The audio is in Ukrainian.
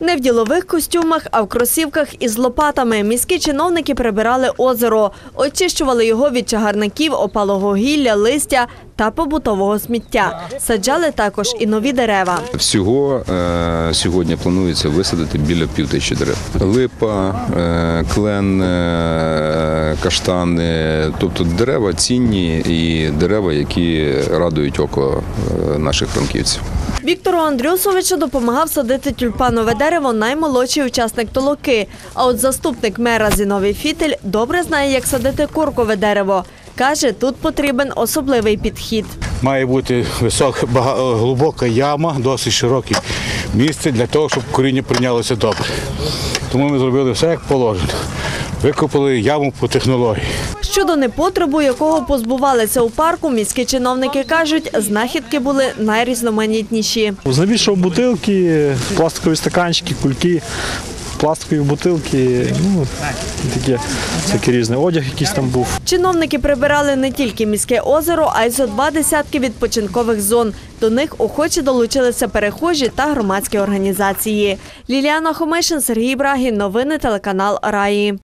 Не в ділових костюмах, а в кросівках із лопатами. Міські чиновники прибирали озеро, очищували його від чагарників, опалого гілля, листя та побутового сміття. Саджали також і нові дерева. Всього е, сьогодні планується висадити біля півтисячі дерев. Липа, е, клен, е, каштани, тобто дерева цінні і дерева, які радують око е, наших франківців. Віктору Андрюсовичу допомагав садити тюльпанове дерево наймолодший учасник толоки. А от заступник мера Зіновій Фітель добре знає, як садити куркове дерево. Каже, тут потрібен особливий підхід. Має бути висока, бага- глибока яма, досить широке місце для того, щоб коріння прийнялося добре. Тому ми зробили все як положено. Викопали яму по технології. Щодо непотребу, якого позбувалися у парку, міські чиновники кажуть, знахідки були найрізноманітніші. Знайшов бутилки, пластикові стаканчики, кульки, пластикові бутилки, ну таке всяке різне одяг якийсь там був. Чиновники прибирали не тільки міське озеро, а й зо два десятки відпочинкових зон. До них охоче долучилися перехожі та громадські організації. Ліліана Хомишин, Сергій Брагін. Новини телеканал Раї.